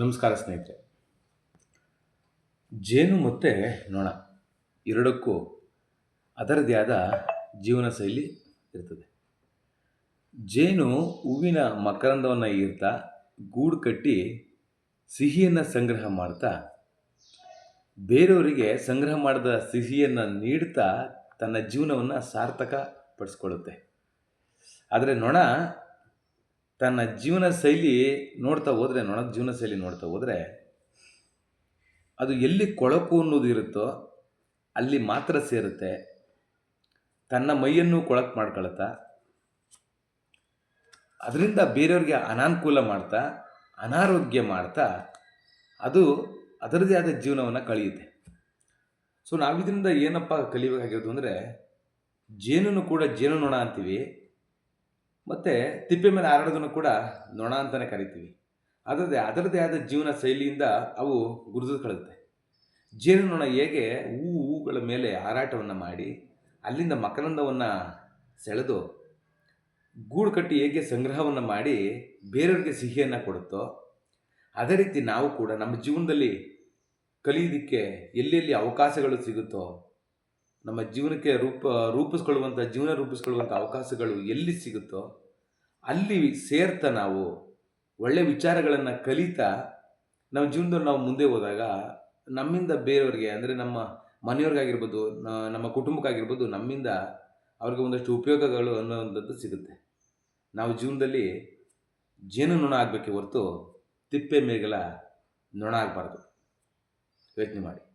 ನಮಸ್ಕಾರ ಸ್ನೇಹಿತರೆ. ಜೇನು ಮತ್ತು ನೊಣ ಎರಡಕ್ಕೂ ಅದರದೇ ಆದ ಜೀವನ ಶೈಲಿ ಇರ್ತದೆ. ಜೇನು ಹೂವಿನ ಮಕರಂದವನ್ನು ಈರ್ತಾ ಗೂಡು ಕಟ್ಟಿ ಸಿಹಿಯನ್ನು ಸಂಗ್ರಹ ಮಾಡ್ತಾ, ಬೇರೆಯವರಿಗೆ ಸಂಗ್ರಹ ಮಾಡಿದ ಸಿಹಿಯನ್ನು ನೀಡ್ತಾ ತನ್ನ ಜೀವನವನ್ನು ಸಾರ್ಥಕ ಪಡಿಸ್ಕೊಳ್ಳುತ್ತೆ. ಆದರೆ ನೊಣ ತನ್ನ ಜೀವನ ಶೈಲಿ ನೋಡ್ತಾ ಹೋದರೆ ನೊಣದ ಜೀವನ ಶೈಲಿ ನೋಡ್ತಾ ಹೋದರೆ, ಅದು ಎಲ್ಲಿ ಕೊಳಕು ಅನ್ನೋದು ಇರುತ್ತೋ, ಅಲ್ಲಿ ಮಾತ್ರ ಸೇರುತ್ತೆ. ತನ್ನ ಮೈಯನ್ನು ಕೊಳಕು ಮಾಡ್ಕೊಳ್ತಾ, ಅದರಿಂದ ಬೇರೆಯವ್ರಿಗೆ ಅನಾನುಕೂಲ ಮಾಡ್ತಾ, ಅನಾರೋಗ್ಯ ಮಾಡ್ತಾ, ಅದು ಅದರದೇ ಆದ ಜೀವನವನ್ನು ಕಳೆಯುತ್ತೆ. ಸೊ ನಾವು ಇದರಿಂದ ಏನಪ್ಪ ಕಲಿಬೇಕಾಗಿರೋದು ಅಂದರೆ ಜೇನನ್ನು ಕೂಡ ಜೇನು ನೊಣ ಅಂತೀವಿ. ಮತ್ತು ತಿಪ್ಪೆ ಮೇಲೆ ಹಾರಾಡೋದನ್ನು ಕೂಡ ನೊಣ ಅಂತಲೇ ಕರಿತೀವಿ. ಅದರದೇ ಅದರದೇ ಆದ ಜೀವನ ಶೈಲಿಯಿಂದ ಅವು ಗುರುತಿಸ್ಕೊಳ್ಳುತ್ತೆ ಜೇನು ನೊಣ ಹೇಗೆ ಹೂವು ಹೂಗಳ ಮೇಲೆ ಹಾರಾಟವನ್ನು ಮಾಡಿ ಅಲ್ಲಿಂದ ಮಕರಂದವನ್ನು ಸೆಳೆದು ಗೂಡು ಕಟ್ಟಿ ಹೇಗೆ ಸಂಗ್ರಹವನ್ನು ಮಾಡಿ ಬೇರೆಯವ್ರಿಗೆ ಸಿಹಿಯನ್ನು ಕೊಡುತ್ತೋ, ಅದೇ ರೀತಿ ನಾವು ಕೂಡ ನಮ್ಮ ಜೀವನದಲ್ಲಿ ಕಲಿಯೋದಕ್ಕೆ ಎಲ್ಲೆಲ್ಲಿ ಅವಕಾಶಗಳು ಸಿಗುತ್ತೋ ನಮ್ಮ ಜೀವನಕ್ಕೆ ರೂಪ ರೂಪಿಸ್ಕೊಳ್ಳುವಂಥ ಜೀವನ ರೂಪಿಸ್ಕೊಳ್ಳುವಂಥ ಅವಕಾಶಗಳು ಎಲ್ಲಿ ಸಿಗುತ್ತೋ ಅಲ್ಲಿ ಸೇರ್ತಾ ನಾವು ಒಳ್ಳೆಯ ವಿಚಾರಗಳನ್ನು ಕಲಿತಾ ನಮ್ಮ ಜೀವನದಲ್ಲಿ ನಾವು ಮುಂದೆ ಹೋದಾಗ ನಮ್ಮಿಂದ ಬೇರೆಯವ್ರಿಗೆ ಅಂದರೆ ನಮ್ಮ ಮನೆಯವ್ರಿಗಾಗಿರ್ಬೋದು ನಮ್ಮ ಕುಟುಂಬಕ್ಕಾಗಿರ್ಬೋದು ನಮ್ಮಿಂದ ಅವ್ರಿಗೆ ಒಂದಷ್ಟು ಉಪಯೋಗಗಳು ಅನ್ನೋವಂಥದ್ದು ಸಿಗುತ್ತೆ. ನಾವು ಜೀವನದಲ್ಲಿ ಜೇನು ನೊಣ ಆಗಬೇಕೆ ಹೊರತು ತಿಪ್ಪೆ ಮೇಗಲ ನೊಣ ಆಗಬಾರ್ದು. ಯೋಚನೆ ಮಾಡಿ.